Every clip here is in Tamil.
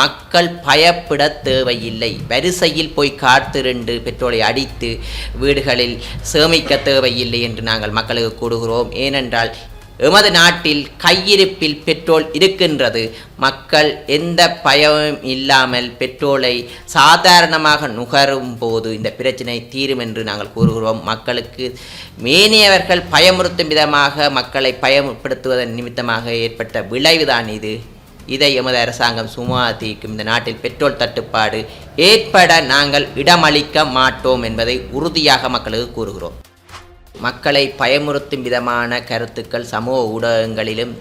மக்கள் பயப்பட தேவையில்லை. வரிசையில் போய் காத்திருந்து பெட்ரோலை அடித்து வீடுகளில் சேமிக்க தேவையில்லை என்று நாங்கள் மக்களுக்கு கூடுகிறோம் ஏனென்றால் எமது நாட்டில் கையிருப்பில் பெட்ரோல் இருக்கின்றது. மக்கள் எந்த பயமும் இல்லாமல் பெட்ரோலை சாதாரணமாக நுகரும் போது இந்த பிரச்சனை தீரும் என்று நாங்கள் கூறுகிறோம். மக்களுக்கு மேனியவர்கள் பயமுறுத்தும் விதமாக மக்களை பயப்படுத்துவதன் நிமித்தமாக ஏற்பட்ட விளைவுதான் இது. இதை எமது அரசாங்கம் சும்மா தீர்க்கும் இந்த நாட்டில் பெட்ரோல் தட்டுப்பாடு ஏற்பட நாங்கள் இடமளிக்க மாட்டோம் என்பதை உறுதியாக மக்களுக்கு கூறுகிறோம். மக்களை பயமுறுத்தும் விதமான கருத்துக்கள் சமூக ஊடகங்களிலும்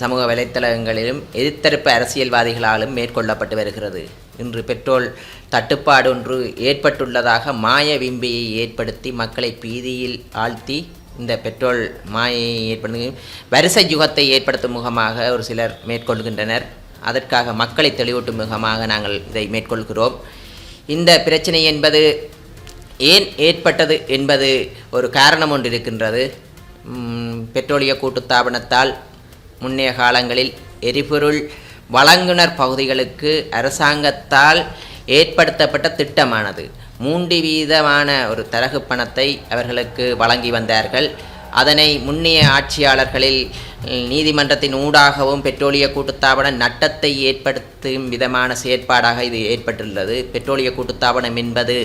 சமூக வலைத்தளங்களிலும் எதிர்த்தரப்பு அரசியல்வாதிகளாலும் மேற்கொள்ளப்பட்டு வருகிறது. இன்று பெட்ரோல் தட்டுப்பாடு ஒன்று ஏற்பட்டுள்ளதாக மாய விம்பியை ஏற்படுத்தி மக்களை பீதியில் ஆழ்த்தி இந்த பெட்ரோல் மாயை ஏற்படுத்தி வரிசை யுகத்தை ஏற்படுத்தும் முகமாக ஒரு சிலர் மேற்கொள்கின்றனர். அதற்காக மக்களை தெளிவூட்டும் முகமாக நாங்கள் இதை மேற்கொள்கிறோம். இந்த பிரச்சனை என்பது ஏன் ஏற்பட்டது என்பது ஒரு காரணம் ஒன்று இருக்கின்றது. பெட்ரோலிய கூட்டுத்தாபனத்தால் முன்னைய காலங்களில் எரிபொருள் வழங்குனர் பகுதிகளுக்கு அரசாங்கத்தால் ஏற்படுத்தப்பட்ட திட்டமானது. மூன்று வீதமான ஒரு தரகு பணத்தை அவர்களுக்கு வழங்கி வந்தார்கள். அதனை முன்னைய ஆட்சியாளர்களில் நீதிமன்றத்தின் ஊடாகவும் பெட்ரோலிய கூட்டுத்தாபனம் நட்டத்தை ஏற்படுத்தும் விதமான செயற்பாடாக இது ஏற்பட்டுள்ளது. பெட்ரோலிய கூட்டுத்தாபனம் என்பது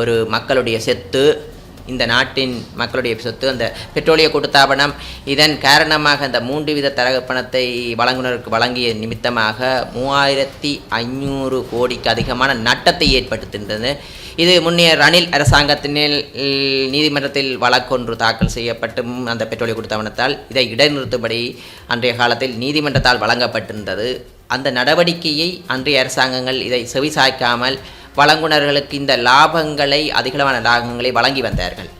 ஒரு மக்களுடைய செத்து இந்த நாட்டின் மக்களுடைய சொத்து அந்த பெட்ரோலிய கூட்டுத்தாபனம் இதன் காரணமாக அந்த மூன்று வித தரப்பணத்தை வழங்குனருக்கு வழங்கிய நிமித்தமாக மூவாயிரத்தி ஐநூறு கோடிக்கு அதிகமான நட்டத்தை ஏற்படுத்துகின்றது. இது முன்னே ரணில் அரசாங்கத்தினில் நீதிமன்றத்தில் வழக்கொன்று தாக்கல் செய்யப்பட்டும் அந்த பெட்ரோலிய கூட்டுத்தாபனத்தால் இதை இடைநிறுத்தும்படி அன்றைய காலத்தில் நீதிமன்றத்தால் வழங்கப்பட்டிருந்தது. அந்த நடவடிக்கையை அன்றைய அரசாங்கங்கள் இதை செவிசாய்க்காமல் வழங்குனர்களுக்கு இந்த லாபங்களை அதிகளவான லாபங்களை வழங்கி வந்தார்கள்.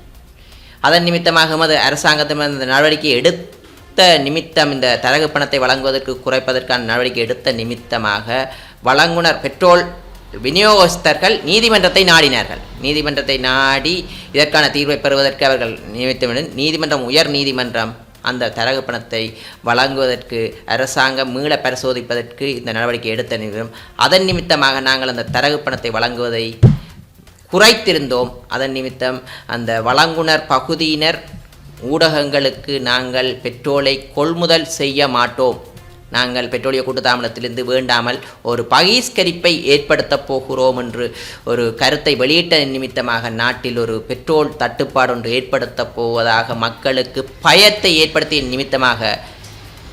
அதன் நிமித்தமாக எமது அரசாங்கத்தின் இந்த நடவடிக்கை எடுத்த நிமித்தம் இந்த தரகு பணத்தை வழங்குவதற்கு குறைப்பதற்கான நடவடிக்கை எடுத்த நிமித்தமாக வழங்குனர் பெட்ரோல் விநியோகஸ்தர்கள் நீதிமன்றத்தை நாடினார்கள். நீதிமன்றத்தை நாடி இதற்கான தீர்வை பெறுவதற்கு அவர்கள் நியமித்தவுடன் நீதிமன்றம் உயர் நீதிமன்றம் அந்த தரகு பணத்தை வழங்குவதற்கு அரசாங்கம் மீள பரிசோதிப்பதற்கு இந்த நடவடிக்கை எடுத்த நிமிடம் அதன் நிமித்தமாக நாங்கள் அந்த தரகு பணத்தை வழங்குவதை குறைத்திருந்தோம். அதன் நிமித்தம் அந்த வழங்குனர் பகுதியினர் ஊடகங்களுக்கு நாங்கள் பெட்ரோலை கொள்முதல் செய்ய மாட்டோம். நாங்கள் பெட்ரோலிய கூட்டுத்தாமலத்திலிருந்து வேண்டாமல் ஒரு பகிஷ்கரிப்பை ஏற்படுத்தப் போகிறோம் என்று ஒரு கருத்தை வெளியிட்ட நிமித்தமாக நாட்டில் ஒரு பெட்ரோல் தட்டுப்பாடு ஒன்று ஏற்படுத்தப் போவதாக மக்களுக்கு பயத்தை ஏற்படுத்திய நிமித்தமாக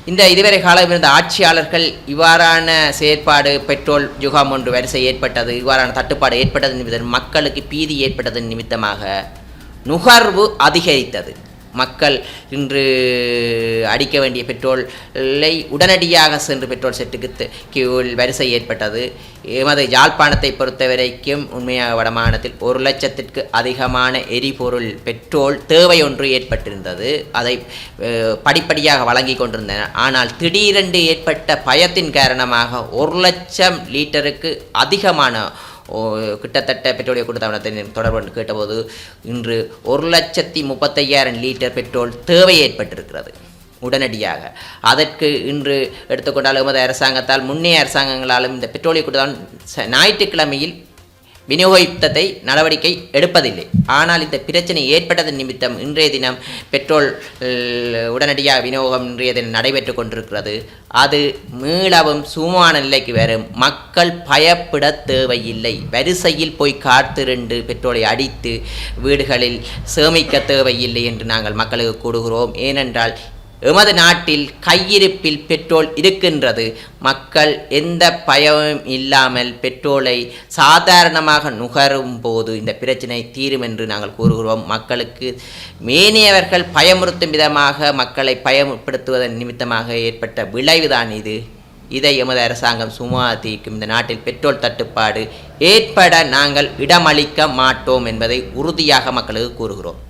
இந்த இதுவரை காலம் இருந்த ஆட்சியாளர்கள் இவ்வாறான செயற்பாடு பெட்ரோல் யுகம் ஒன்று வரிசை ஏற்பட்டது இவ்வாறான தட்டுப்பாடு ஏற்பட்டது நிமித்தம் மக்களுக்கு பீதி ஏற்பட்டதன் நிமித்தமாக நுகர்வு அதிகரித்தது. மக்கள் இன்று அடிக்க வேண்டிய பெட்ரோலை உடனடியாக சென்று பெட்ரோல் செட்டுக்கு கியூவில் வரிசை ஏற்பட்டது. எமது யாழ்ப்பாணத்தை பொறுத்த வரைக்கும் உண்மையாக வடமாநிலத்தில் ஒரு லட்சத்திற்கு அதிகமான எரிபொருள் பெட்ரோல் தேவை ஒன்று ஏற்பட்டிருந்தது. அதை படிப்படியாக வழங்கி கொண்டிருந்தனர் ஆனால் திடீரென்று ஏற்பட்ட பயத்தின் காரணமாக ஒரு லட்சம் லிட்டருக்கு அதிகமான கிட்டத்தட்ட பெட்ரோலிய கூட்டத்தாபனத்தின் தொடர்பு கேட்டபோது இன்று ஒரு லட்சத்தி முப்பத்தையாயிரம் லிட்டர் பெட்ரோல் தேவை ஏற்பட்டிருக்கிறது. உடனடியாக. அதற்கு இன்று எடுத்துக்கொண்டால் எமது அரசாங்கத்தால் முன்னே அரசாங்கங்களாலும் இந்த பெட்ரோலிய கூட்டத்தாபனம் ஞாயிற்றுக்கிழமையில் விநியோகித்ததை நடவடிக்கை எடுப்பதில்லை. ஆனால் இந்த பிரச்சனை ஏற்பட்டதன் நிமித்தம் இன்றைய தினம் பெட்ரோல் உடனடியாக விநியோகம் இன்றைய தினம் நடைபெற்று கொண்டிருக்கிறது. அது மீளவும் சுமமான நிலைக்கு வரும். மக்கள் பயப்பட தேவையில்லை. வரிசையில் போய் காத்திருந்து பெட்ரோலை அடித்து வீடுகளில் சேமிக்க தேவையில்லை என்று நாங்கள் மக்களுக்கு கூடுகிறோம் ஏனென்றால் எமது நாட்டில் கையிருப்பில் பெட்ரோல் இருக்கின்றது. மக்கள் எந்த பயமும் இல்லாமல் பெட்ரோலை சாதாரணமாக நுகரும் போது இந்த பிரச்சனை தீரும் என்று நாங்கள் கூறுகிறோம். மக்களுக்கு மேனியவர்கள் பயமுறுத்தும் விதமாக மக்களை பயமுறுத்துவதன் நிமித்தமாக ஏற்பட்ட விளைவுதான் இது. இதை எமது அரசாங்கம் சும்மா தீர்க்கும். இந்த நாட்டில் பெட்ரோல் தட்டுப்பாடு ஏற்பட நாங்கள் இடமளிக்க மாட்டோம் என்பதை உறுதியாக மக்களுக்கு கூறுகிறோம்.